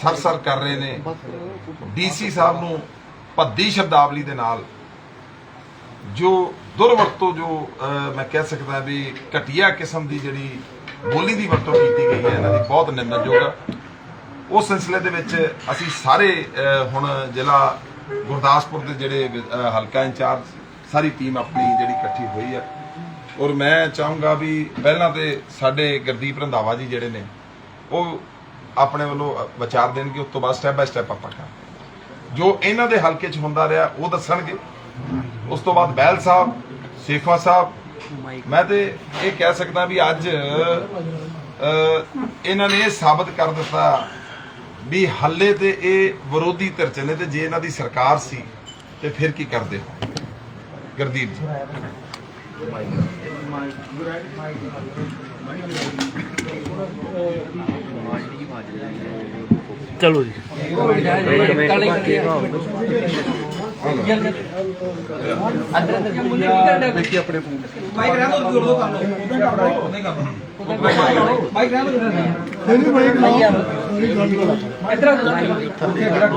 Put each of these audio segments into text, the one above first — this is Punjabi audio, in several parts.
ਸਰਸਰ ਕਰ ਰਹੇ ਨੇ। ਡੀਸੀ ਸਾਹਿਬ ਨੂੰ ਭੱਦੀ ਸ਼ਬਦਾਵਲੀ ਦੇ ਨਾਲ ਜੋ ਦੁਰਵਰਤੋਂ ਜੋ ਮੈਂ ਕਹਿ ਸਕਦਾ ਵੀ ਘਟੀਆ ਕਿਸਮ ਦੀ ਜਿਹੜੀ ਬੋਲੀ ਦੀ ਵਰਤੋਂ ਕੀਤੀ ਗਈ ਹੈ, ਇਹਨਾਂ ਦੀ ਬਹੁਤ ਨਿੰਦਣਯੋਗ ਆ। ਉਸ ਸਿਲਸਿਲੇ ਦੇ ਵਿੱਚ ਅਸੀਂ ਸਾਰੇ ਹੁਣ ਜ਼ਿਲ੍ਹਾ ਗੁਰਦਾਸਪੁਰ ਦੇ ਜਿਹੜੇ ਹਲਕਾ ਇੰਚਾਰਜ, ਸਾਰੀ ਟੀਮ ਆਪਣੀ ਜਿਹੜੀ ਇਕੱਠੀ ਹੋਈ ਹੈ ਔਰ ਮੈਂ ਚਾਹੂੰਗਾ ਵੀ ਪਹਿਲਾਂ ਤੇ ਸਾਡੇ ਗੁਰਦੀਪ ਰੰਧਾਵਾ ਜੀ ਜਿਹੜੇ ਨੇ, ਉਹ ਆਪਣੇ ਵੱਲੋਂ ਵਿਚਾਰ ਦੇਣਗੇ, ਉਸ ਤੋਂ ਬਾਅਦ ਸਟੈਪ ਬਾਈ ਸਟੈਪ ਆਪਾਂ ਕਰਾਂਗੇ। ਜੋ ਇਹਨਾਂ ਦੇ ਹਲਕੇ 'ਚ ਹੁੰਦਾ ਰਿਹਾ, ਉਹ ਦੱਸਣਗੇ। ਉਸ ਤੋਂ ਬਾਅਦ ਬੈਲ ਸਾਹਿਬ, ਸੇਖਵਾ ਸਾਹਿਬ, ਮੈਂ ਤੇ ਇਹ ਕਹਿ ਸਕਦਾ ਵੀ ਅੱਜ ਇਹਨਾਂ ਨੇ ਇਹ ਸਾਬਤ ਕਰ ਦਿੱਤਾ ਵੀ ਹੱਲੇ ਤੇ ਇਹ ਵਿਰੋਧੀ ਧਿਰ 'ਚ ਨੇ ਤੇ ਜੇ ਇਹਨਾਂ ਦੀ ਸਰਕਾਰ ਸੀ, ਤੇ ਫਿਰ ਕੀ ਕਰਦੇ ਹੋ? ਗੁਰਦੀਪ ਜੀ। ਚਲੋ ਜੀ। ਬਾਈਕ ਰਹਿ ਦੋ ਜੋੜ ਦੋ ਕਰ ਲਓ ਨਹੀਂ ਕਰਨਾ ਬਾਈਕ ਰਹਿ ਦੋ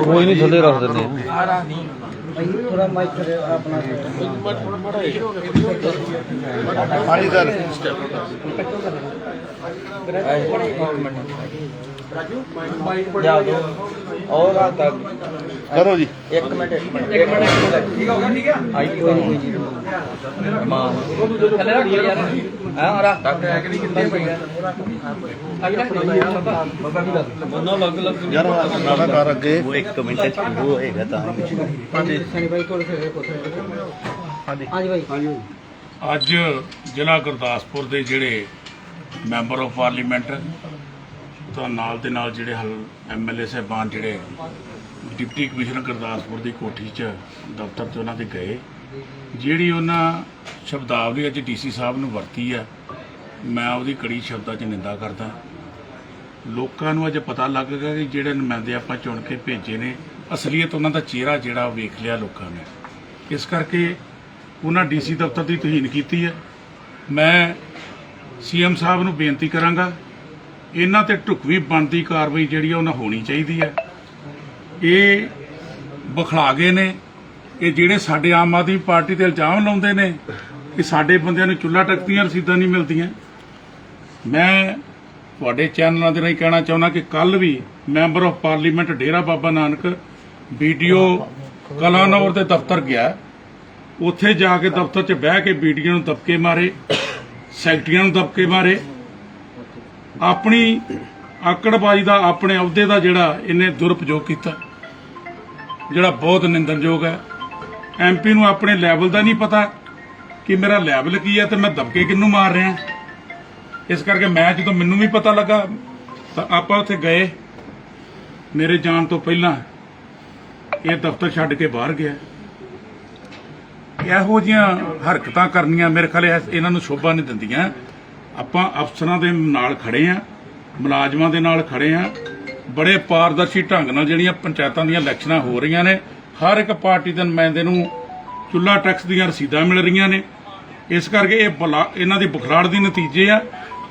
ਕੋਈ ਨਹੀਂ ਥੱਲੇ ਰੱਖ ਦਿੰਦੇ ਆ। ਭਾਈ ਪੂਰਾ ਮਾਈਕ ਤੇ ਆਪਣਾ ਪਾਣੀ ਦਾ ਰਾਜੂ ਔਰ ਆ ਤੱਕ ਕਰੋ ਜੀ। 1 ਮਿੰਟ 1 ਮਿੰਟ। 1 ਮਿੰਟ। ਠੀਕ ਹੋ ਗਿਆ ਠੀਕ ਹੈ ਆਈ ਕੋਈ ਨਹੀਂ ਜੀ ਮਾਂ ਉਹ ਦੂਜੇ ਨੂੰ ਥੱਲੇ ਰੱਖ ਯਾਰ ਅੱਜ ਜ਼ਿਲ੍ਹਾ ਗੁਰਦਾਸਪੁਰ ਦੇ ਜਿਹੜੇ ਮੈਂਬਰ ਆਫ ਪਾਰਲੀਮੈਂਟ ਤਾਂ ਨਾਲ ਦੇ ਨਾਲ ਜਿਹੜੇ ਐਮਐਲਏ ਸਹਿਬਾਨ ਜਿਹੜੇ ਡਿਪਟੀ ਕਮਿਸ਼ਨਰ ਗੁਰਦਾਸਪੁਰ ਦੀ ਕੋਠੀ 'ਚ ਦਫ਼ਤਰ 'ਚ ਉਹਨਾਂ ਦੇ ਗਏ। ਜਿਹੜੀ ਉਹਨਾਂ ਸ਼ਬਦਾਵਲੀ ਅੱਜ ਡੀਸੀ ਸਾਹਿਬ ਨੂੰ ਵਰਤੀ ਹੈ ਮੈਂ ਉਹਦੀ ਕੜੀ ਸ਼ਬਦਾਂ 'ਚ ਨਿੰਦਾ ਕਰਦਾ। ਲੋਕਾਂ ਨੂੰ ਅੱਜ ਪਤਾ ਲੱਗ ਗਿਆ ਕਿ ਜਿਹੜੇ ਨੁਮਾਇੰਦੇ ਆਪਾਂ ਚੁਣ ਕੇ ਭੇਜੇ ਨੇ, ਅਸਲੀਅਤ ਉਹਨਾਂ ਦਾ ਚਿਹਰਾ ਜਿਹੜਾ ਵੇਖ ਲਿਆ ਲੋਕਾਂ ਨੇ। ਇਸ ਕਰਕੇ ਉਹਨਾਂ ਡੀਸੀ ਦਫ਼ਤਰ ਦੀ ਤਹੀਨ ਕੀਤੀ ਹੈ ਮੈਂ ਸੀਐਮ ਸਾਹਿਬ ਨੂੰ ਬੇਨਤੀ ਕਰਾਂਗਾ, ਇਹਨਾਂ ਤੇ ਢੁਕਵੀ ਬਣਦੀ ਕਾਰਵਾਈ ਜਿਹੜੀ ਆ, ਉਹਨਾਂ ਹੋਣੀ ਚਾਹੀਦੀ ਹੈ ਇਹ ਬਖਲਾ ਗਏ ਨੇ ਇਹ ਜਿਹੜੇ ਸਾਡੇ ਆਮ ਆਦਮੀ ਪਾਰਟੀ ਤੇ ਇਲਜ਼ਾਮ ਲਾਉਂਦੇ ਨੇ ਕਿ ਸਾਡੇ ਬੰਦਿਆਂ ਨੂੰ ਚੁੱਲ੍ਹਾ ਟੱਕਦੀਆਂ ਰਸੀਦਾਂ ਨਹੀਂ ਮਿਲਦੀਆਂ। ਮੈਂ ਤੁਹਾਡੇ ਚੈਨਲਾਂ ਦੇ ਰਾਹੀਂ ਕਹਿਣਾ ਚਾਹੁੰਦਾ ਕਿ ਕੱਲ ਵੀ member of parliament Dera Baba Nanak BDO Kalanaur ਦੇ ਦਫ਼ਤਰ ਗਿਆ। ਉੱਥੇ ਜਾ ਕੇ ਦਫ਼ਤਰ 'ਚ ਬਹਿ ਕੇ ਵੀਡੀਓ ਨੂੰ ਦਬਕੇ ਮਾਰੇ, ਸੈਕਟਰੀਆਂ ਨੂੰ ਦਬਕੇ ਮਾਰੇ। ਆਪਣੀ ਆਕੜਬਾਜ਼ੀ ਦਾ, ਆਪਣੇ ਅਹੁਦੇ ਦਾ ਜਿਹੜਾ ਇਹਨੇ ਦੁਰਪਯੋਗ ਕੀਤਾ, ਜਿਹੜਾ ਬਹੁਤ ਨਿੰਦਣਯੋਗ ਹੈ। ਐਮਪੀ ਨੂੰ ਆਪਣੇ ਲੈਵਲ ਦਾ ਨਹੀਂ ਪਤਾ ਕਿ ਮੇਰਾ ਲੈਵਲ ਕੀ ਹੈ ਤੇ ਮੈਂ ਦਬਕੇ ਕਿੰਨੂੰ ਮਾਰ ਰਿਹਾ। ਇਸ ਕਰਕੇ ਮੈਂ ਜਦੋਂ ਮੈਨੂੰ ਵੀ ਪਤਾ ਲੱਗਾ, ਤਾਂ ਆਪਾਂ ਉੱਥੇ ਗਏ। ਮੇਰੇ ਜਾਣ ਤੋਂ ਪਹਿਲਾਂ ਇਹ ਦਫ਼ਤਰ ਛੱਡ ਕੇ ਬਾਹਰ ਗਿਆ। ਇਹੋ ਜੀਆਂ ਹਰਕਤਾਂ ਕਰਨੀਆਂ ਮੇਰੇ ਖਿਆਲ ਇਹਨਾਂ ਨੂੰ ਸ਼ੋਭਾ ਨਹੀਂ ਦਿੰਦੀਆਂ। ਆਪਾਂ ਅਫਸਰਾਂ ਦੇ ਨਾਲ ਖੜੇ ਆ ਮੁਲਾਜ਼ਮਾਂ ਦੇ ਨਾਲ ਖੜੇ ਆ ਬੜੇ ਪਾਰਦਰਸ਼ੀ ਢੰਗ ਨਾਲ ਜਿਹੜੀਆਂ ਪੰਚਾਇਤਾਂ ਦੀਆਂ ਇਲੈਕਸ਼ਨਾਂ ਹੋ ਰਹੀਆਂ ਨੇ ਹਰ ਇੱਕ ਪਾਰਟੀ ਦੇ ਨੁਮਾਇੰਦੇ ਨੂੰ ਚੁੱਲਾ ਟੈਕਸ ਦੀਆਂ ਰਸੀਦਾਂ ਮਿਲ ਰਹੀਆਂ ਨੇ। ਇਸ ਕਰਕੇ ਇਹ ਬਲਾ ਇਹਨਾਂ ਦੀ ਬੁਖਲਾੜ ਦੇ ਨਤੀਜੇ ਆ।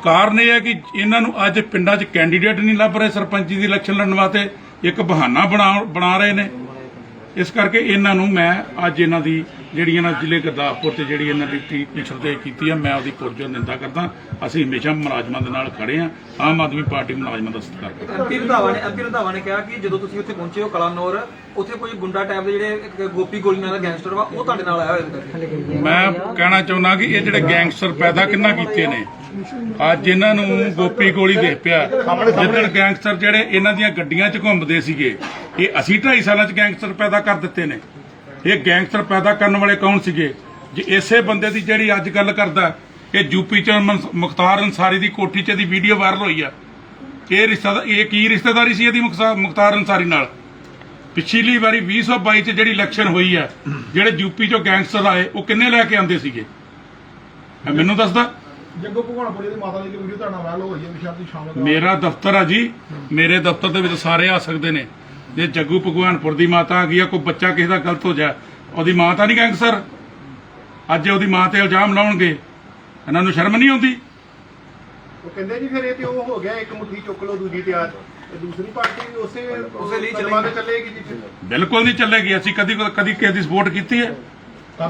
ਕਾਰਨ ਇਹ ਹੈ ਕਿ ਇਹਨਾਂ ਨੂੰ ਅੱਜ ਪਿੰਡਾਂ 'ਚ ਕੈਂਡੀਡੇਟ ਨਹੀਂ ਲੱਭ ਰਹੇ, ਸਰਪੰਚੀ ਦੀ ਇਲੈਕਸ਼ਨ ਲੜਨ ਵਾਸਤੇ ਇੱਕ ਬਹਾਨਾ ਬਣਾ ਬਣਾ ਰਹੇ ਨੇ। ਇਸ ਕਰਕੇ ਇਹਨਾਂ ਨੂੰ ਮੈਂ ਅੱਜ ਇਹਨਾਂ ਦੀ ਜਿਹੜੀ ਇਹਨਾਂ ਜ਼ਿਲ੍ਹੇ ਗੁਰਦਾਸਪੁਰ ਤੇ ਜਿਹੜੀ ਇਹਨਾਂ ਦੀ ਟੀ ਪਿਛੜ ਤੇ ਕੀਤੀ ਆ ਮੈਂ ਉਹਦੀ ਪੁਰਜੋਰ ਨਿੰਦਾ ਕਰਦਾ ਅਸੀਂ ਹਮੇਸ਼ਾ ਮੁਲਾਜ਼ਮਾਂ ਦੇ ਨਾਲ ਖੜੇ ਆ ਆਮ ਆਦਮੀ ਪਾਰਟੀ ਮੁਲਾਜ਼ਮਾਂ ਦਾ ਸਤਿਕਾਰ ਕਰਦਾ। ਐਮਪੀ ਰੰਧਾਵਾ ਨੇ ਐਮਪੀ ਰੰਧਾਵਾ ਨੇ ਕਿਹਾ ਕਿ ਜਦੋਂ ਤੁਸੀਂ ਉੱਥੇ ਪਹੁੰਚੇ ਹੋ ਕਲਾਨੌਰ ਉੱਥੇ ਕੋਈ ਗੁੰਡਾ ਟਾਈਪ ਦੇ ਜਿਹੜੇ ਗੋਪੀ ਗੋਲੀ ਨਾਲ ਦਾ ਗੈਂਗਸਟਰ ਵਾ ਉਹ ਤੁਹਾਡੇ ਨਾਲ ਆਇਆ ਹੋਇਆ ਮੈਂ ਕਹਿਣਾ ਚਾਹੁੰਦਾ ਕਿ ਇਹ ਜਿਹੜੇ ਗੈਂਗਸਟਰ ਪੈਦਾ ਕਿੰਨਾ ਕੀਤੇ ਨੇ ਅੱਜ ਇਹਨਾਂ ਨੂੰ ਗੋਪੀ ਗੋਲੀ ਦੇ ਪਿਆ। ਜਿੱਦਣ ਗੈਂਗਸਟਰ ਜਿਹੜੇ ਇਹਨਾਂ ਦੀਆਂ ਗੱਡੀਆਂ 'ਚ ਘੁੰਮਦੇ ਸੀਗੇ ਇਹ ਅਸੀਂ 2.5 ਸਾਲਾਂ 'ਚ ਗੈਂਗਸਟਰ ਪੈਦਾ ਕਰ ਦਿੱਤੇ ਨੇ। ਇਹ ਗੈਂਗਸਟਰ ਪੈਦਾ ਕਰਨ ਵਾਲੇ ਕੌਣ ਸੀਗੇ? ਜੇ ਇਸੇ ਬੰਦੇ ਦੀ ਜਿਹੜੀ ਅੱਜ ਗੱਲ ਕਰਦਾ ਇਹ ਯੂਪੀ 'ਚ ਮੁਖਤਾਰ ਅਨਸਾਰੀ ਦੀ ਕੋਠੀ 'ਚ ਦੀ ਵੀਡੀਓ ਵਾਇਰਲ ਹੋਈ ਆ। ਇਹ ਰਿਸ਼ਤਾ ਇਹ ਕੀ ਰਿਸ਼ਤੇਦਾਰੀ ਸੀ ਇਹਦੀ ਮੁਖਤਾ- ਮੁਖਤਾਰ ਅਨਸਾਰੀ ਨਾਲ? ਪਿਛਲੀ ਵਾਰੀ 2022 ਚ ਜਿਹੜੀ ਇਲੈਕਸ਼ਨ ਹੋਈ ਹੈ ਜਿਹੜੇ ਯੂਪੀ ਚੋਂ ਗੈਂਗਸਟਰ ਆਏ ਉਹ ਕਿੰਨੇ ਲੈ ਕੇ ਆਂਦੇ ਸੀਗੇ? ਮੈਨੂੰ ਦੱਸਦਾ। ਜੱਗੋ ਭਗਵਾਨਪੁਰੀ ਦੀ ਮਾਤਾ ਦੀ ਵੀਡੀਓ ਤੁਹਾਡਾ ਵਾਇਰਲ ਹੋ ਰਹੀ ਹੈ ਵਿਸ਼ਾ ਦੀ ਸ਼ਾਮਲ ਮੇਰਾ ਦਫ਼ਤਰ ਆ ਜੀ। ਮੇਰੇ ਦਫ਼ਤਰ ਦੇ ਵਿੱਚ ਸਾਰੇ ਆ ਸਕਦੇ ਨੇ। ਜੇ ਜੱਗੂ ਭਗਵਾਨਪੁਰ ਦੀ ਮਾਤਾ ਆ ਗਈ ਆ ਕੋਈ ਬੱਚਾ ਕਿਸੇ ਦਾ ਗਲਤ ਹੋ ਜਾ ਉਹਦੀ ਮਾਂ ਤਾਂ ਨਹੀਂ ਗੈਂਗਸਟਰ। ਅੱਜ ਉਹਦੀ ਮਾਂ ਤੇ ਇਲਜ਼ਾਮ ਲਾਉਣਗੇ ਇਹਨਾਂ ਨੂੰ ਸ਼ਰਮ ਨਹੀਂ ਆਉਂਦੀ। ਉਹ ਕਹਿੰਦੇ ਜੀ ਫਿਰ ਇਹ ਤੇ ਉਹ ਹੋ ਗਿਆ ਇੱਕ ਮੁੱਠੀ ਚੁੱਕ ਲਓ ਦੂਜੀ ਤੇ ਆ ਤੇ ਦੂਸਰੀ ਪਾਰਟੀ ਵੀ ਉਸੇ ਉਸੇ ਲਈ ਤੇ ਚੱਲੇਗੀ। ਜੀ ਫਿਰ। ਬਿਲਕੁਲ ਨਹੀਂ ਚੱਲੇਗੀ ਅਸੀਂ ਕਦੀ ਕਦੀ ਕਿਸੇ ਦੀ ਸਪੋਰਟ ਕੀਤੀ ਹੈ।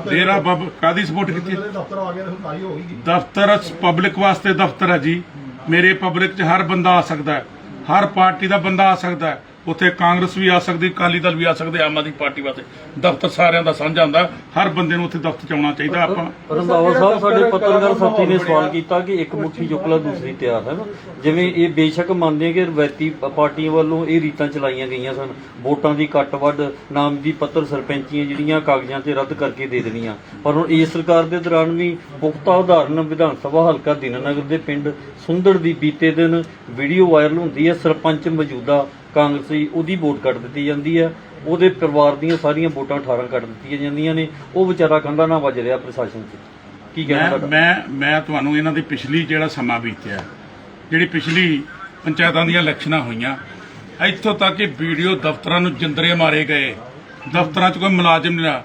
ਡੇਰਾ ਬੱਬ ਕਾਦੀ ਸਪੋਰਟ ਕੀਤੀ? ਦਫ਼ਤਰ ਆ ਗਿਆ ਤਾਂ ਸਰਕਾਰੀ ਹੋ ਗਈ। ਦਫ਼ਤਰ ਪਬਲਿਕ ਵਾਸਤੇ ਦਫ਼ਤਰ ਹੈ ਜੀ। ਮੇਰੇ ਪਬਲਿਕ 'ਚ ਹਰ ਬੰਦਾ ਆ ਸਕਦਾ ਹੈ। ਹਰ ਪਾਰਟੀ ਦਾ ਬੰਦਾ ਆ ਸਕਦਾ ਹੈ। ਉੱਥੇ ਕਾਂਗਰਸ ਵੀ ਆ ਸਕਦੀ, ਅਕਾਲੀ ਦਲ ਵੀ ਆ ਸਕਦੇ, ਆਮ ਆਦਮੀ ਪਾਰਟੀ ਵਾਸਤੇ। ਦਫ਼ਤਰ ਸਾਰਿਆਂ ਦਾ ਸਾਂਝਾ ਹੁੰਦਾ, ਹਰ ਬੰਦੇ ਨੂੰ ਉੱਥੇ ਦਫ਼ਤਰ 'ਚ ਆਉਣਾ ਚਾਹੀਦਾ ਆਪਾਂ। ਰੰਧਾਵਾ ਸਾਹਿਬ, ਸਾਡੇ ਪੱਤਰਕਾਰ ਸਾਥੀ ਨੇ ਸਵਾਲ ਕੀਤਾ ਕਿ ਇੱਕ ਮੁੱਠੀ ਚੁੱਕ ਦੂਸਰੀ ਤਿਆਰ ਹੈ ਨਾ। ਜਿਵੇਂ ਇਹ ਬੇਸ਼ੱਕ ਮੰਨਦੇ ਆ ਕਿ ਰਵਾਇਤੀ ਪਾਰਟੀਆਂ ਵੱਲੋਂ ਇਹ ਰੀਤਾਂ ਚਲਾਈਆਂ ਗਈਆਂ ਸਨ। ਵੋਟਾਂ ਦੀ ਕੱਟ ਵੱਢ ਨਾਮਦੀ ਪੱਤਰ ਸਰਪੰਚੀਆਂ ਜਿਹੜੀਆਂ ਕਾਗਜ਼ਾਂ ਤੇ ਰੱਦ ਕਰਕੇ ਦੇ ਦੇਣੀਆਂ। ਪਰ ਹੁਣ ਇਸ ਸਰਕਾਰ ਦੇ ਦੌਰਾਨ ਵੀ ਪੁਖਤਾ ਉਦਾਹਰਨ ਵਿਧਾਨ ਸਭਾ ਹਲਕਾ ਦੀਨਾਨਗਰ ਦੇ ਪਿੰਡ ਸੁੰਦਰ ਦੀ ਬੀਤੇ ਦਿਨ ਵੀਡੀਓ ਵਾਇਰਲ ਹੁੰਦੀ ਹੈ। ਸਰਪੰਚ ਮੌਜੂਦਾ ਕਾਂਗਰਸੀ ਉਹਦੀ ਵੋਟ ਕੱਟ ਦਿੱਤੀ ਜਾਂਦੀ ਹੈ ਉਹਦੇ ਪਰਿਵਾਰ ਦੀਆਂ ਸਾਰੀਆਂ ਵੋਟਾਂ 18 ਕੱਟ ਦਿੱਤੀਆਂ ਜਾਂਦੀਆਂ ਨੇ ਉਹ ਵਿਚਾਰਾ ਕੰਧਾ ਨਾ ਵੱਜ ਰਿਹਾ ਪ੍ਰਸ਼ਾਸਨ 'ਚ ਕੀ ਕਹਿਣਾ ਮੈਂ ਤੁਹਾਡਾ? ਮੈਂ ਮੈਂ ਤੁਹਾਨੂੰ ਇਹਨਾਂ ਦੀ ਪਿਛਲੀ ਜਿਹੜਾ ਸਮਾਂ ਬੀਤਿਆ ਜਿਹੜੀ ਪਿਛਲੀ ਪੰਚਾਇਤਾਂ ਦੀਆਂ ਇਲੈਕਸ਼ਨਾਂ ਹੋਈਆਂ ਇੱਥੋਂ ਤੱਕ ਕਿ ਵੀਡੀਓ ਦਫ਼ਤਰਾਂ ਨੂੰ ਜਿੰਦਰੇ ਮਾਰੇ ਗਏ। ਦਫ਼ਤਰਾਂ 'ਚ ਕੋਈ ਮੁਲਾਜ਼ਮ ਨਹੀਂ ਰਿਹਾ।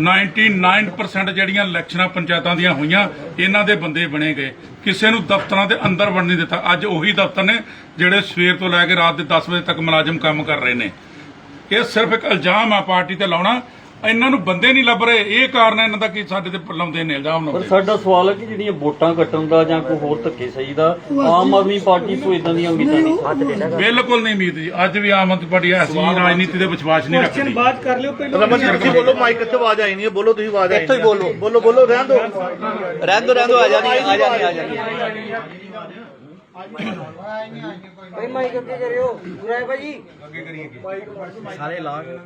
99% ਜਿਹੜੀਆਂ ਇਲੈਕਸ਼ਨਾਂ ਪੰਚਾਇਤਾਂ ਦੀਆਂ ਹੋਈਆਂ, ਇਹਨਾਂ ਦੇ ਬੰਦੇ ਬਣੇ ਗਏ। ਕਿਸੇ ਨੂੰ ਦਫ਼ਤਰਾਂ ਦੇ ਅੰਦਰ ਵੜਨ ਨਹੀਂ ਦਿੱਤਾ। ਅੱਜ ਉਹੀ ਦਫ਼ਤਰ ਨੇ ਜਿਹੜੇ ਸਵੇਰ ਤੋਂ ਲੈ ਕੇ ਰਾਤ ਦੇ 10 ਵਜੇ ਤੱਕ ਮੁਲਾਜ਼ਮ ਕੰਮ ਕਰ ਰਹੇ ਨੇ। ਇਹ ਸਿਰਫ ਇੱਕ ਇਲਜ਼ਾਮ ਆ ਪਾਰਟੀ ਤੇ ਲਾਉਣਾ ਇਹਨਾਂ ਨੂੰ ਬੰਦੇ ਨਹੀਂ ਲੱਭ ਰਹੇ। ਇਹ ਕਾਰਨ ਹੈ ਇਹਨਾਂ ਦਾ ਕਿ ਸਾਡੇ ਤੇ ਲਾਉਂਦੇ ਨੇ ਇਲਜ਼ਾਮ ਪਰ ਲਾਉਂਦੇ ਸਾਡਾ ਸਵਾਲ ਹੈ ਕਿ ਜਿਹੜੀਆਂ ਵੋਟਾਂ ਕੱਟਣ ਦਾ ਜਾਂ ਕੋਈ ਹੋਰ ਧੱਕੇ ਸਹੀ ਦਾ ਆਮ ਆਦਮੀ ਪਾਰਟੀ ਤੋਂ ਇਦਾਂ ਦੀਆਂ ਉਮੀਦਾਂ ਨਹੀਂ। ਬਿਲਕੁਲ ਨਹੀਂ ਉਮੀਦ ਜੀ। ਅੱਜ ਵੀ ਆਮ ਆਦਮੀ ਪਾਰਟੀ ਐਸੀ ਰਾਜਨੀਤੀ ਦੇ ਵਿਸ਼ਵਾਸ ਨਹੀਂ ਰੱਖਦੀ। ਰਮਨ ਜੀ ਤੁਸੀਂ ਬੋਲੋ ਮਾਈਕ ਇੱਥੇ ਆਵਾਜ਼ ਆਈ ਨਹੀਂ ਹੈ। ਬੋਲੋ ਤੁਸੀਂ ਆਵਾਜ਼ ਆਈ ਇੱਥੇ ਹੀ ਬੋਲੋ। ਬੋਲੋ ਬੋਲੋ ਰਹਿਣ ਦਿਓ। ਰਹਿਣ ਦੋ ਰਹਿਣ ਦੋ ਆ ਜਾਣੀ ਆ ਜਾਣੀ ਆ ਜਾਣੀ ਭਾਈ ਮਾਈਕ ਅੱਗੇ ਕਰਿਓ। ਗੁਰਾਏ ਭਾਜੀ। ਸਾਰੇ ਲਾ ਕੇ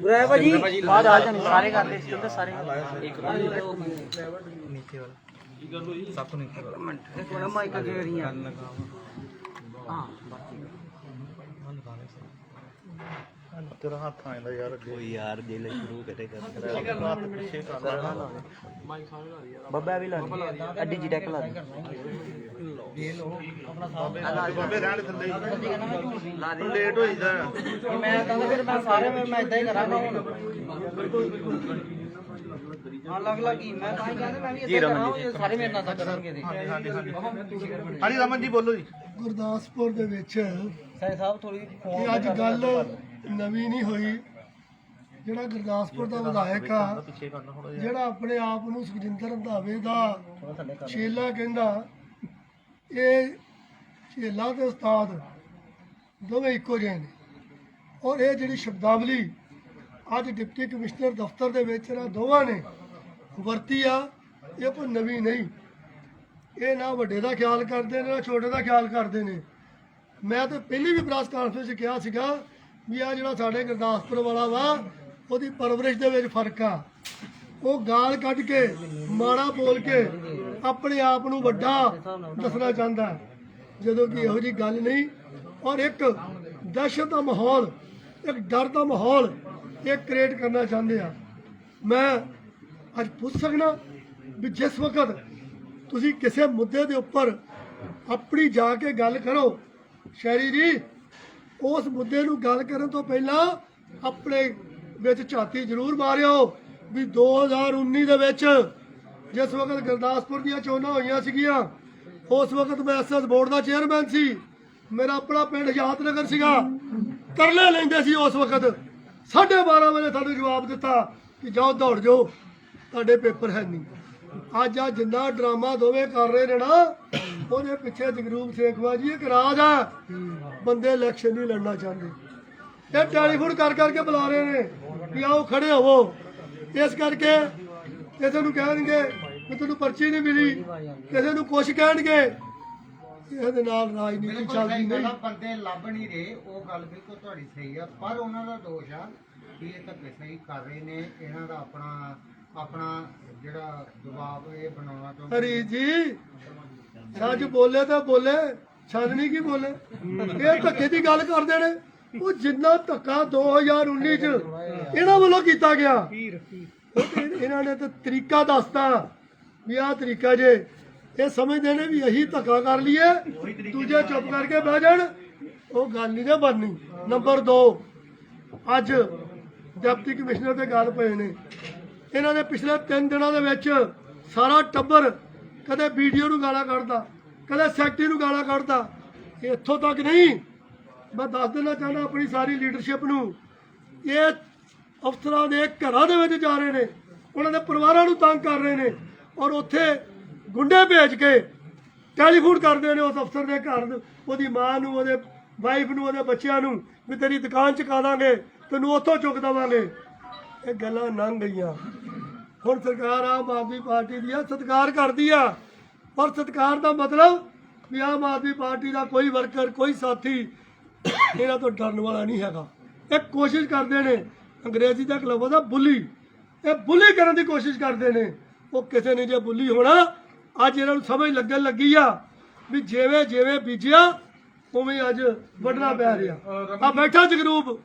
ਗੁਰਾਏ ਭਾਜੀ। ਬਾਅਦ ਆ ਜਾਣ ਸਾਰੇ ਕਰਦੇ ਸੀ ਤੇ ਸਾਰੇ। ਸਭ ਤੋਂ ਨੀਚੇ ਵਾਲਾ। ਇੱਕ ਮਿੰਟ ਮਾਈਕ ਅੱਗੇ ਕਰੀਆਂ ਤੇਰਾ ਹੱਥ ਆਇਂਦਾ ਯਾਰ। ਅੱਗੇ ਕੋਈ ਯਾਰ ਜੇ ਲੈ ਸ਼ੁਰੂ ਕਰੇ ਕਰ। ਹੱਥ ਪਿੱਛੇ ਕਰ ਬੱਬਾ ਵੀ ਲਾ ਅੱਡੀ ਜੀ ਡੈਕ ਲਾ ਦੇ। ਬਾਬੇ ਰਹਿਣ ਥੱਲੇ। ਲੇਟ ਹੋ ਜਾਂਦਾ ਮੈਂ ਤਾਂ। ਫਿਰ ਮੈਂ ਸਾਰੇ ਮੈਂ ਮੈਂ ਇਦਾਂ ਹੀ ਕਰਾਂਗਾ ਹੁਣ। ਹਾਂ ਲੱਗ ਲੱਗੀ ਮੈਂ ਤਾਂ ਹੀ ਕਹਿੰਦਾ ਮੈਂ ਵੀ ਇਦਾਂ ਕਰਾਂ ਸਾਰੇ ਮੇਰੇ ਨਾਲ ਤਾਂ ਕਰਨਗੇ ਦੇ ਹਾਂਜੀ ਰਮਨ ਜੀ ਬੋਲੋ ਜੀ। ਗੁਰਦਾਸਪੁਰ ਦੇ ਵਿੱਚ ਸਾਈ ਸਾਹਿਬ ਥੋੜੀ ਅੱਜ ਗੱਲ ਨਵੀਂ ਨਹੀਂ ਹੋਈ। ਜਿਹੜਾ ਗੁਰਦਾਸਪੁਰ ਦਾ ਵਿਧਾਇਕ ਆ, ਜਿਹੜਾ ਆਪਣੇ ਆਪ ਨੂੰ ਸੁਖਜਿੰਦਰ ਰੰਧਾਵੇ ਦਾ ਛੇਲਾ ਕਹਿੰਦਾ, ਇਹ ਛੇਲਾ ਤੇ ਉਸਤਾਦ ਦੋਵੇਂ ਇੱਕੋ ਜਿਹੇ ਨੇ। ਔਰ ਇਹ ਜਿਹੜੀ ਸ਼ਬਦਾਵਲੀ ਅੱਜ ਡਿਪਟੀ ਕਮਿਸ਼ਨਰ ਦਫ਼ਤਰ ਦੇ ਵਿੱਚ ਇਹਨਾਂ ਦੋਵਾਂ ਨੇ ਵਰਤੀ ਆ, ਇਹ ਕੋਈ ਨਵੀਂ ਨਹੀਂ। ਇਹ ਨਾ ਵੱਡੇ ਦਾ ਖਿਆਲ ਕਰਦੇ ਨੇ, ਨਾ ਛੋਟੇ ਦਾ ਖਿਆਲ ਕਰਦੇ ਨੇ। ਮੈਂ ਤਾਂ ਪਹਿਲੀ ਵੀ ਪ੍ਰੈਸ ਕਾਨਫਰੰਸ 'ਚ ਕਿਹਾ ਸੀਗਾ ਵੀ ਆ ਜਿਹੜਾ ਸਾਡੇ ਗੁਰਦਾਸਪੁਰ ਵਾਲਾ ਵਾ, ਉਹਦੀ ਪਰਵਰਿਸ਼ ਦੇ ਵਿੱਚ ਫ਼ਰਕ ਆ। ਉਹ ਗਾਲ ਕੱਢ ਕੇ, ਮਾੜਾ ਬੋਲ ਕੇ ਆਪਣੇ ਆਪ ਨੂੰ ਵੱਡਾ ਦੱਸਣਾ ਚਾਹੁੰਦਾ ਜਦੋਂ ਕਿ ਇਹੋ ਜੀ ਗੱਲ ਨਹੀਂ, ਔਰ ਇੱਕ ਦਹਿਸ਼ਤ ਦਾ ਮਾਹੌਲ, ਇੱਕ ਡਰ ਦਾ ਮਾਹੌਲ ਇਹ ਕ੍ਰੀਏਟ ਕਰਨਾ ਚਾਹੁੰਦੇ ਆ। ਮੈਂ ਅੱਜ ਪੁੱਛ ਸਕਣਾ ਵੀ ਜਿਸ ਵਕਤ ਤੁਸੀਂ ਕਿਸੇ ਮੁੱਦੇ ਦੇ ਉੱਪਰ ਆਪਣੀ ਜਾ ਕੇ ਗੱਲ ਕਰੋ ਸ਼ਹਿਰੀ ਜੀ ਉਸ ਮੁੱਦੇ ਨੂੰ ਗੱਲ ਕਰਨ ਤੋਂ ਪਹਿਲਾਂ ਆਪਣੇ ਵਿੱਚ ਝਾਤੀ ਜ਼ਰੂਰ ਮਾਰਿਓ ਵੀ 2019 ਦੇ ਵਿੱਚ ਜਿਸ ਵਕਤ ਗੁਰਦਾਸਪੁਰ ਦੀਆਂ ਚੋਣਾਂ ਹੋਈਆਂ ਸੀਗੀਆਂ, ਉਸ ਵਕਤ ਮੈਂ ਐਸਐਸ ਬੋਰਡ ਦਾ ਚੇਅਰਮੈਨ ਸੀ। ਮੇਰਾ ਆਪਣਾ ਪਿੰਡ ਯਾਦਨਗਰ ਸੀਗਾ। ਤਰਲੇ ਲੈਂਦੇ ਸੀ ਉਸ ਵਕਤ। 12:30 ਵਜੇ ਸਾਨੂੰ ਜਵਾਬ ਦਿੱਤਾ ਕਿ ਜਾਓ ਦੌੜ ਜਾਓ। ਤੁਹਾਡੇ ਪੇਪਰ ਹੈ ਨਹੀਂ। ਅੱਜ ਆ ਜਿੰਨਾ ਡਰਾਮਾ ਦੋਵੇਂ ਕਰ ਰਹੇ ਨੇ ਨਾ ਉਹਦੇ ਪਿੱਛੇ ਜਗਰੂਪ ਸੇਖਵਾ ਜੀ ਇੱਕ ਰਾਜ ਆ ਬੰਦੇ ਇਲੈਕਸ਼ਨ ਨਹੀਂ ਲੜਨਾ ਚਾਹੁੰਦੇ। ਇਹ ਟੈਲੀਫੋਨ ਕਰ ਕਰਕੇ ਬੁਲਾ ਰਹੇ ਨੇ ਕਿ ਆਓ ਖੜੇ ਹੋਵੋ। ਇਸ ਕਰਕੇ ਕਿਸੇ ਨੂੰ ਕਹਿਣਗੇ ਕਿ ਤੈਨੂੰ ਪਰਚੀ ਨਹੀਂ ਮਿਲੀ ਕਿਸੇ ਨੂੰ ਕੁਛ ਕਹਿਣਗੇ। ਇਹਦੇ ਨਾਲ ਰਾਜਨੀਤੀ ਚੱਲਦੀ ਨਹੀਂ ਬੰਦੇ ਲੱਭ ਨਹੀਂ ਰਹੇ ਉਹ ਗੱਲ ਬਿਲਕੁਲ ਤੁਹਾਡੀ ਸਹੀ ਆ ਪਰ ਉਹਨਾਂ ਦਾ ਦੋਸ਼ ਆ ਕਿ ਇਹ ਧੱਕੇ ਸਹੀ ਕਰ ਰਹੇ ਨੇ ਇਹਨਾਂ ਦਾ ਆਪਣਾ ਆਪਣਾ ਜਿਹੜਾ ਦਬਾਅ ਇਹ ਬਣਾਉਣਾ ਚਾਹੁੰਦੇ ਹਰੀ ਜੀ ਸੱਚ ਬੋਲੇ ਤਾਂ ਬੋਲੇ ਛਾਨਣੀ ਕੀ ਬੋਲੇ? ਇਹ ਧੱਕੇ ਦੀ ਗੱਲ ਕਰਦੇ ਨੇ। ਉਹ ਜਿੰਨਾ ਧੱਕਾ 2019 ਚ ਇਹਨਾਂ ਵੱਲੋਂ ਕੀਤਾ ਗਿਆ। ਇਹਨਾਂ ਨੇ ਤਾਂ ਤਰੀਕਾ ਦੱਸਤਾ ਵੀ ਆਹ ਤਰੀਕਾ ਜੇ। ਇਹ ਸਮਝਦੇ ਨੇ ਵੀ ਅਸੀਂ ਧੱਕਾ ਕਰ ਲਈਏ ਦੂਜੇ ਚੁੱਪ ਕਰਕੇ ਬਹਿ ਜਾਣ। ਉਹ ਗੱਲ ਨਹੀਂ ਨੇ ਬਣਨੀ। ਨੰਬਰ 2 ਅੱਜ ਡਿਪਟੀ ਕਮਿਸ਼ਨਰ ਤੇ ਗੱਲ ਪਏ ਨੇ। ਇਹਨਾਂ ਨੇ ਪਿਛਲੇ 3 ਦਿਨਾਂ ਦੇ ਵਿੱਚ ਸਾਰਾ ਟੱਬਰ ਕਦੇ ਵੀਡੀਓ ਨੂੰ ਗਾਲਾਂ ਕੱਢਦਾ ਕਦੇ ਸੈਕਟਰੀ ਨੂੰ ਗਾਲਾਂ ਕੱਢਦਾ। ਇੱਥੋਂ ਤੱਕ ਨਹੀਂ ਮੈਂ ਦੱਸ ਦੇਣਾ ਚਾਹੁੰਦਾ ਆਪਣੀ ਸਾਰੀ ਲੀਡਰਸ਼ਿਪ ਨੂੰ ਇਹ ਅਫਸਰਾਂ ਦੇ ਘਰਾਂ ਦੇ ਵਿੱਚ ਜਾ ਰਹੇ ਨੇ ਉਹਨਾਂ ਦੇ ਪਰਿਵਾਰਾਂ ਨੂੰ ਤੰਗ ਕਰ ਰਹੇ ਨੇ ਔਰ ਉੱਥੇ ਗੁੰਡੇ ਭੇਜ ਕੇ ਟੈਲੀਫੋਨ ਕਰਦੇ ਨੇ ਉਸ ਅਫਸਰ ਦੇ ਘਰ ਨੂੰ, ਉਹਦੀ ਮਾਂ ਨੂੰ ਉਹਦੇ ਵਾਈਫ ਨੂੰ ਉਹਦੇ ਬੱਚਿਆਂ ਨੂੰ ਵੀ ਤੇਰੀ ਦੁਕਾਨ ਚੁਕਾ ਦਾਂਗੇ ਤੈਨੂੰ ਉੱਥੋਂ ਚੁੱਕ ਦੇਵਾਂਗੇ। ਇਹ ਗੱਲਾਂ ਲੰਘ ਗਈਆਂ। ਹੁਣ ਸਰਕਾਰ ਆਮ ਆਦਮੀ ਪਾਰਟੀ ਦੀ ਆ, ਸਤਿਕਾਰ ਕਰਦੀ ਆ। ਪਰ ਸਤਿਕਾਰ ਦਾ ਮਤਲਬ ਵੀ ਆਮ ਆਦਮੀ ਪਾਰਟੀ ਦਾ ਕੋਈ ਵਰਕਰ, ਕੋਈ ਸਾਥੀ ਇਹਨਾਂ ਤੋਂ ਡਰਨ ਵਾਲਾ ਨਹੀਂ ਹੈਗਾ। ਇਹ ਕੋਸ਼ਿਸ਼ ਕਰਦੇ ਨੇ, ਅੰਗਰੇਜ਼ੀ ਦਾ ਕਲਬ ਦਾ ਬੁੱਲੀ। ਇਹ ਬੁੱਲੀ ਕਰਨ ਦੀ ਕੋਸ਼ਿਸ਼ ਕਰਦੇ ਨੇ। ਉਹ ਕਿਸੇ ਨੇ ਜੇ ਬੁੱਲੀ ਹੋਣਾ, ਅੱਜ ਇਹਨਾਂ ਨੂੰ ਸਮਝ ਲੱਗਣ ਲੱਗੀ ਆ ਵੀ ਜਿਵੇਂ ਜਿਵੇਂ ਬੀਜਿਆ, ਉਵੇਂ ਅੱਜ ਵੱਢਣਾ ਪੈ ਰਿਹਾ। ਆ ਬੈਠਾ ਜਗਰੂਪ।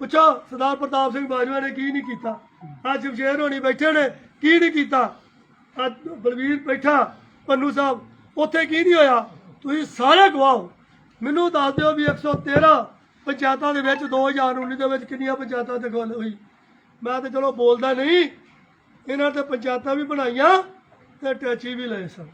ਪੁੱਛੋ, ਸਰਦਾਰ ਪ੍ਰਤਾਪ ਸਿੰਘ ਬਾਜਵਾ ਨੇ ਕੀ ਨਹੀਂ ਕੀਤਾ? ਆ ਜਮਸ਼ੇਰ ਹੋਣੀ ਬੈਠੇ ਨੇ, ਕੀ ਨਹੀਂ ਕੀਤਾ? ਆ ਬਲਵੀਰ ਬੈਠਾ, ਪੰਨੂ ਸਾਹਿਬ, ਉੱਥੇ ਕੀ ਨਹੀਂ ਹੋਇਆ? ਤੁਸੀਂ ਸਾਰੇ ਗਵਾਓ। ਮੈਨੂੰ ਦੱਸ ਦਿਓ ਵੀ 113 ਪੰਚਾਇਤਾਂ ਦੇ ਵਿੱਚ 2019 ਦੇ ਵਿੱਚ ਕਿੰਨੀਆਂ ਪੰਚਾਇਤਾਂ ਤੇ ਗੱਲ ਹੋਈ। ਮੈਂ ਤੇ ਚਲੋ ਬੋਲਦਾ ਨਹੀਂ, ਇਹਨਾਂ ਤੇ ਪੰਚਾਇਤਾਂ ਵੀ ਬਣਾਈਆਂ ਤੇ ਟੈਚੀ ਵੀ ਲਏ ਸਨ।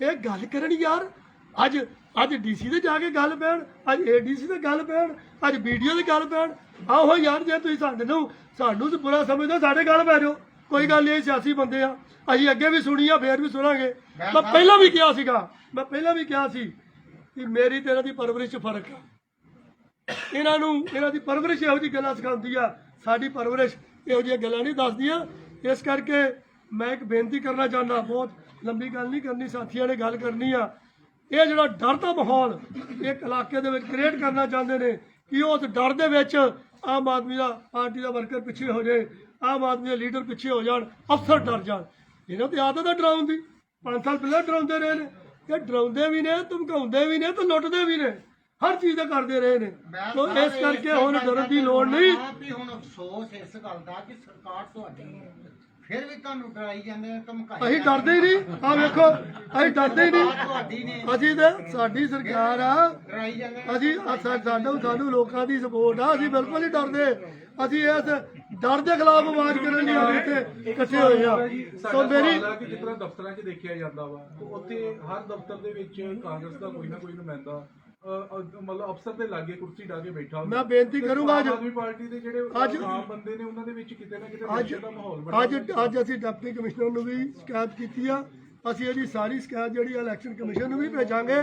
ਇਹ ਗੱਲ ਕਰਨ ਯਾਰ, ਅੱਜ ਅੱਜ ਡੀਸੀ ਦੇ ਜਾ ਕੇ ਗੱਲ ਪੈਣ ਅੱਜ ਏਡੀਸੀ ਤੇ ਗੱਲ ਪੈਣ ਅੱਜ ਵੀਡੀਓ ਤੇ ਗੱਲ ਪੈਣ। ਆਹੋ ਯਾਰ ਜੇ ਤੁਸੀਂ ਸਾਡੇ ਨੂੰ ਸਾਨੂੰ ਤੇ ਬੁਰਾ ਸਮਝਦੇ ਹੋ, ਸਾਡੇ ਗੱਲ ਪੈ ਜਾਓ। ਕੋਈ ਗੱਲ ਨਹੀਂ ਅਸੀਂ ਸਿਆਸੀ ਬੰਦੇ ਆ ਅਸੀਂ ਅੱਗੇ ਵੀ ਸੁਣੀ ਆ ਫੇਰ ਵੀ ਸੁਣਾਂਗੇ। ਮੈਂ ਪਹਿਲਾਂ ਵੀ ਕਿਹਾ ਸੀਗਾ ਮੈਂ ਪਹਿਲਾਂ ਵੀ ਕਿਹਾ ਸੀ ਕਿ ਮੇਰੀ ਤੇ ਇਹਨਾਂ ਦੀ ਪਰਵਰਿਸ਼ 'ਚ ਫ਼ਰਕ ਆ। ਇਹਨਾਂ ਨੂੰ ਇਹਨਾਂ ਦੀ ਪਰਵਰਿਸ਼ ਇਹੋ ਜਿਹੀ ਗੱਲਾਂ ਸਿਖਾਉਂਦੀ ਆ ਸਾਡੀ ਪਰਵਰਿਸ਼ ਇਹੋ ਜਿਹੀਆਂ ਗੱਲਾਂ ਨਹੀਂ ਦੱਸਦੀਆਂ। ਇਸ ਕਰਕੇ ਮੈਂ ਇੱਕ ਬੇਨਤੀ ਕਰਨਾ ਚਾਹੁੰਦਾ ਬਹੁਤ ਲੰਬੀ ਗੱਲ ਨਹੀਂ ਕਰਨੀ ਸਾਥੀਆਂ ਨੇ ਗੱਲ ਕਰਨੀ ਆ। ਇਹ ਜਿਹੜਾ ਡਰ ਦਾ ਮਾਹੌਲ ਇੱਕ ਇਲਾਕੇ ਦੇ ਵਿੱਚ ਕ੍ਰੀਏਟ ਕਰਨਾ ਚਾਹੁੰਦੇ ਨੇ ਕਿ ਉਸ ਡਰ ਦੇ ਵਿੱਚ ਆਮ ਆਦਮੀ ਦਾ ਪਾਰਟੀ ਦਾ ਵਰਕਰ ਪਿੱਛੇ ਹੋ ਜਾਏ ਆਮ ਆਦਮੀ ਦੇ ਲੀਡਰ ਪਿੱਛੇ ਹੋ ਜਾਣ ਅਫਸਰ ਡਰ ਜਾਣ। ਇਹਨਾਂ ਤੇ ਆਦਤ ਹੈ ਡਰਾਉਣ ਦੀ। ਪੰਜ ਸਾਲ ਪਹਿਲਾਂ ਡਰਾਉਂਦੇ ਰਹੇ ਨੇ। ਇਹ ਡਰਾਉਂਦੇ ਵੀ ਨੇ ਧਮਕਾਉਂਦੇ ਵੀ ਨੇ ਤੇ ਲੁੱਟਦੇ ਵੀ ਨੇ। ਹਰ ਚੀਜ਼ ਦਾ ਕਰਦੇ ਰਹੇ ਨੇ। ਤੋ ਇਸ ਕਰਕੇ ਹੁਣ ਡਰਨ ਦੀ ਲੋੜ ਨਹੀਂ। ਹੁਣ ਅਫਸੋਸ ਇਸ ਗੱਲ ਦਾ ਕਿ ਸਰਕਾਰ ਤੁਹਾਡੀ। ਫਿਰ ਵੀ ਤੁਹਾਨੂੰ ਡਰਾਈ ਜਾਂਦੇ ਨੇ ਧਮਕਾਈ ਅਸੀਂ ਡਰਦੇ ਹੀ ਨਹੀਂ। ਆ ਵੇਖੋ ਅਸੀਂ ਡਰਦੇ ਹੀ ਤੁਹਾਡੀ ਨਹੀਂ ਨੇ। ਅਸੀਂ ਤੇ ਸਾਡੀ ਸਰਕਾਰ ਆ। ਡਰਾਈ ਜਾਂਦੇ ਨੇ ਅਸੀਂ ਆ ਸਾ- ਸਾਨੂੰ ਸਾਨੂੰ ਲੋਕਾਂ ਦੀ ਸਪੋਰਟ ਆ। ਅਸੀਂ ਬਿਲਕੁਲ ਨਹੀਂ ਡਰਦੇ। ਅਸੀਂ ਇਸ ਡਰ ਦੇ ਖਿਲਾਫ ਆਵਾਜ਼ ਕਰਨ ਲਈ ਅੱਜ ਇੱਥੇ ਇਕੱਠੇ ਹੋਏ ਆ। ਸੋ ਮੇਰੀ ਕਿ ਜਿਸ ਤਰ੍ਹਾਂ ਦਫ਼ਤਰਾਂ 'ਚ ਦੇਖਿਆ ਜਾਂਦਾ ਵਾ ਤੇ ਉੱਥੇ ਹਰ ਦਫ਼ਤਰ ਦੇ ਵਿੱਚ ਕਾਂਗਰਸ ਦਾ ਕੋਈ ਨਾ ਕੋਈ ਨੁਮਾਇੰਦਾ ਮਤਲਬ ਅਫਸਰ ਦੇ ਲਾਗੇ ਕੁਰਸੀ ਢਾ ਕੇ ਬੈਠਾ ਹੁੰਦਾ। ਮੈਂ ਬੇਨਤੀ ਤੇ ਕਰੂੰਗਾ ਅੱਜ- ਆਦਮੀ ਪਾਰਟੀ ਦੇ ਜਿਹੜੇ ਅੱਜ- ਆਮ ਬੰਦੇ ਨੇ ਉਹਨਾਂ ਦੇ ਵਿੱਚ ਕਿਤੇ ਨਾ ਕਿਤੇ ਅੱਜ ਨਸ਼ੇ ਦਾ ਮਾਹੌਲ ਬਣਿਆ ਅੱਜ ਅੱਜ ਅਸੀਂ ਡਿਪਟੀ ਕਮਿਸ਼ਨਰ ਨੂੰ ਵੀ ਸ਼ਿਕਾਇਤ ਕੀਤੀ ਆ। ਅਸੀਂ ਇਹਦੀ ਸਾਰੀ ਸ਼ਿਕਾਇਤ ਜਿਹੜੀ ਇਲੈਕਸ਼ਨ ਕਮਿਸ਼ਨ ਨੂੰ ਵੀ ਭੇਜਾਂਗੇ।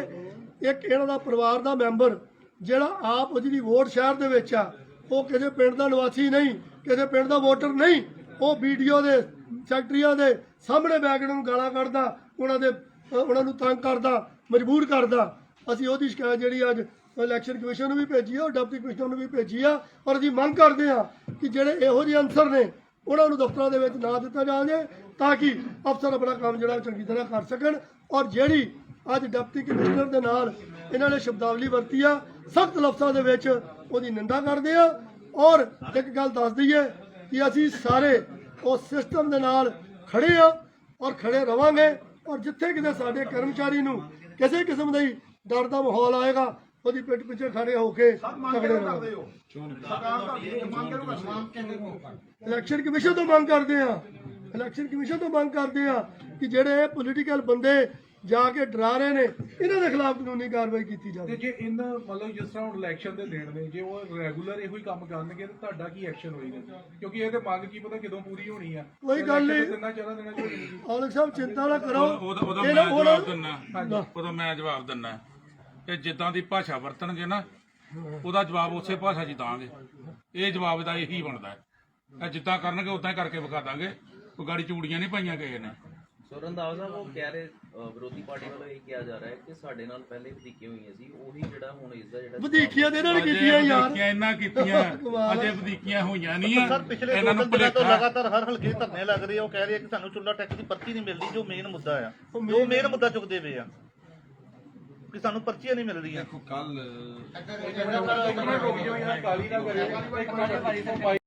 ਇੱਕ ਇਹਨਾਂ ਦਾ ਪਰਿਵਾਰ ਦਾ ਮੈਂਬਰ ਜਿਹੜਾ ਆਪ ਉਹਦੀ ਵੋਟ ਸ਼ਹਿਰ ਦੇ ਵਿੱਚ ਆ ਉਹ ਕਿਸੇ ਪਿੰਡ ਦਾ ਨਿਵਾਸੀ ਨਹੀਂ ਕਿਸੇ ਪਿੰਡ ਦਾ ਵੋਟਰ ਨਹੀਂ ਉਹ ਵੀਡੀਓ ਦੇ ਸੈਕਟਰੀਆਂ ਦੇ ਸਾਹਮਣੇ ਬੈਗ ਨੂੰ ਗਾਲਾਂ ਕੱਢਦਾ ਉਹਨਾਂ ਦੇ ਅ, ਉਹਨਾਂ ਨੂੰ ਤੰਗ ਕਰਦਾ ਮਜਬੂਰ ਕਰਦਾ। ਅਸੀਂ ਉਹਦੀ ਸ਼ਿਕਾਇਤ ਜਿਹੜੀ ਅੱਜ ਇਲੈਕਸ਼ਨ ਕਮਿਸ਼ਨ ਨੂੰ ਵੀ ਭੇਜੀ ਆ ਔਰ ਡਿਪਟੀ ਕਮਿਸ਼ਨਰ ਨੂੰ ਵੀ ਭੇਜੀ ਆ ਔਰ ਅਸੀਂ ਮੰਗ ਕਰਦੇ ਆ ਕਿ ਜਿਹੜੇ ਇਹੋ ਜਿਹੇ ਅਨਸਰ ਨੇ, ਉਹਨਾਂ ਨੂੰ ਦਫ਼ਤਰਾਂ ਦੇ ਵਿੱਚ ਨਾ ਦਿੱਤਾ ਜਾਵੇ ਤਾਂ ਕਿ ਅਫਸਰ ਆਪਣਾ ਕੰਮ ਜਿਹੜਾ ਚੰਗੀ ਤਰ੍ਹਾਂ ਕਰ ਸਕਣ ਔਰ ਜਿਹੜੀ ਅੱਜ ਡਿਪਟੀ ਕਮਿਸ਼ਨਰ ਦੇ ਨਾਲ ਇਹਨਾਂ ਨੇ ਸ਼ਬਦਾਵਲੀ ਵਰਤੀ ਆ, ਸਖਤ ਲਫ਼ਜ਼ਾਂ ਦੇ ਵਿੱਚ ਉਹਦੀ ਨਿੰਦਾ ਕਰਦੇ ਆ ਔਰ ਇੱਕ ਗੱਲ ਦੱਸ ਦਈਏ ਕਿ ਅਸੀਂ ਸਾਰੇ ਉਸ ਸਿਸਟਮ ਦੇ ਨਾਲ ਖੜੇ ਆ ਔਰ ਖੜੇ ਰਵਾਂਗੇ ਔਰ ਜਿੱਥੇ ਕਿਤੇ ਸਾਡੇ ਕਰਮਚਾਰੀ ਨੂੰ ਕਿਸੇ ਕਿਸਮ ਦੀ ਡਰ ਦਾ ਮਾਹੌਲ ਆਏਗਾ ਉਹਦੀ ਪਿੱਠ ਪਿੱਛੇ ਖੜੇ ਹੋ ਕੇ ਮੰਗ ਕਰੂਗਾ ਇਲੈਕਸ਼ਨ ਕਮਿਸ਼ਨ ਤੋਂ ਮੰਗ ਕਰਦੇ ਆ ਇਲੈਕਸ਼ਨ ਕਮਿਸ਼ਨ ਤੋਂ ਮੰਗ ਕਰਦੇ ਆ ਕਿ ਜਿਹੜੇ ਪੋਲੀਟੀਕਲ ਬੰਦੇ ਜਾ ਕੇ ਡਰਾ ਰਹੇ ਨੇ ਇਹਨਾਂ ਦੇ ਖਿਲਾਫ ਕਾਨੂੰਨੀ ਕਾਰਵਾਈ ਕੀਤੀ ਤੇ ਜਾਵੇ ਜੇ ਇਹਨਾਂ ਮਤਲਬ ਜਿਸ ਤਰ੍ਹਾਂ ਹੁਣ ਇਲੈਕਸ਼ਨ ਦੇ ਦਿਨ ਨੇ ਜੇ ਉਹ ਰੈਗੂਲਰ ਇਹੋ ਹੀ ਕੰਮ ਕਰਨਗੇ ਤਾਂ ਤੁਹਾਡਾ ਕੀ ਐਕਸ਼ਨ ਹੋਏਗਾ? ਕਿਉਂਕਿ ਇਹ ਤੇ ਮੰਗ ਕੀ ਪਤਾ ਕਦੋਂ ਪੂਰੀ ਹੋਣੀ ਆ। ਕੋਈ ਗੱਲ ਨਹੀਂ। ਤਿੰਨਾਂ ਚਾਰਾਂ ਦਿਨਾਂ ਚ ਹੋਣੀ ਜੀ ਔਲਖ ਸਾਹਿਬ ਚਿੰਤਾ ਨਾ ਕਰੋ। ਉਹਦਾ ਉਹਦਾ ਇਹਨਾਂ- ਮੈਂ ਉਹਨਾਂ- ਜਵਾਬ ਦਿੰਨਾ। ਉਹਦਾ ਮੈਂ ਜਵਾਬ ਦਿੰਨਾ। ਕਿ ਜਿੱਦਾਂ ਦੀ ਭਾਸ਼ਾ ਵਰਤਣਗੇ ਨਾ ਉਹਦਾ ਜਵਾਬ ਉਸੇ ਭਾਸ਼ਾ 'ਚ ਹੀ ਦਾਂਗੇ। ਇਹ ਜਵਾਬ ਦਾ ਇਹੀ ਬਣਦਾ ਹੈ। ਇਹ ਜਿੱਦਾਂ ਕਰਨਗੇ ਉਦਾਂ ਹੀ ਕਰਕੇ ਵਿਖਾ ਦਾਂਗੇ। ਕੋਈ ਗਾੜੀ ਚੂੜੀਆਂ ਨਹੀਂ ਪਾਈਆਂ ਗਏ ਨੇ। ਸੋ ਰੰਧਾਵਾ ਸਾਹਿਬ ਉਹ ਕਹਿ ਰਹੇ ਅ, ਵਿਰੋਧੀ ਪਾਰਟੀ ਵੱਲੋਂ ਇਹ ਕਿਹਾ ਜਾ ਰਿਹਾ ਹੈ ਕਿ ਸਾਡੇ ਨਾਲ ਪਹਿਲੇ ਵਧੀਕੀਆਂ ਹੋਈਆਂ ਸੀ ਉਹੀ ਜਿਹੜਾ ਹੁਣ ਇਸ ਦਾ ਜਿਹੜਾ ਵਧੀਕੀਆਂ ਦੇ ਇਹਨਾਂ ਨੇ ਅਜੇ ਕੀਤੀਆਂ ਯਾਰ। ਵਧੀਕੀਆਂ ਇਹਨਾਂ ਕੀਤੀਆਂ ਕਮਾਲ ਹੈ। ਅਜੇ ਵਧੀਕੀਆਂ ਹੋਈਆਂ ਨਹੀਂ ਆ। ਸਰ ਪਿਛਲੇ ਇਹਨਾਂ ਦੋ ਨੂੰ ਤਿੰਨ ਦਿਨਾਂ ਤੋਂ ਭੁਲੇਖਾ। ਲਗਾਤਾਰ ਹਰ ਹਲਕੇ 'ਚ ਧਰਨੇ ਲੱਗ ਰਹੇ ਆ ਉਹ ਕਹਿ ਰਹੇ ਆ ਕਿ ਸਾਨੂੰ ਚੁੱਲਾ ਟੈਕਸ ਦੀ ਪਰਚੀ ਨਹੀਂ ਮਿਲਦੀ ਜੋ ਮੇਨ ਮੁੱਦਾ ਆ। ਜੋ ਮੇਨ ਮੁੱਦਾ ਚੁੱਕਦੇ ਪਏ ਆ। ਕਿ ਸਾਨੂੰ ਪਰਚੀਆਂ ਨਹੀਂ ਮਿਲ ਰਹੀਆਂ। ਯਾਰ ਕਾਲੀ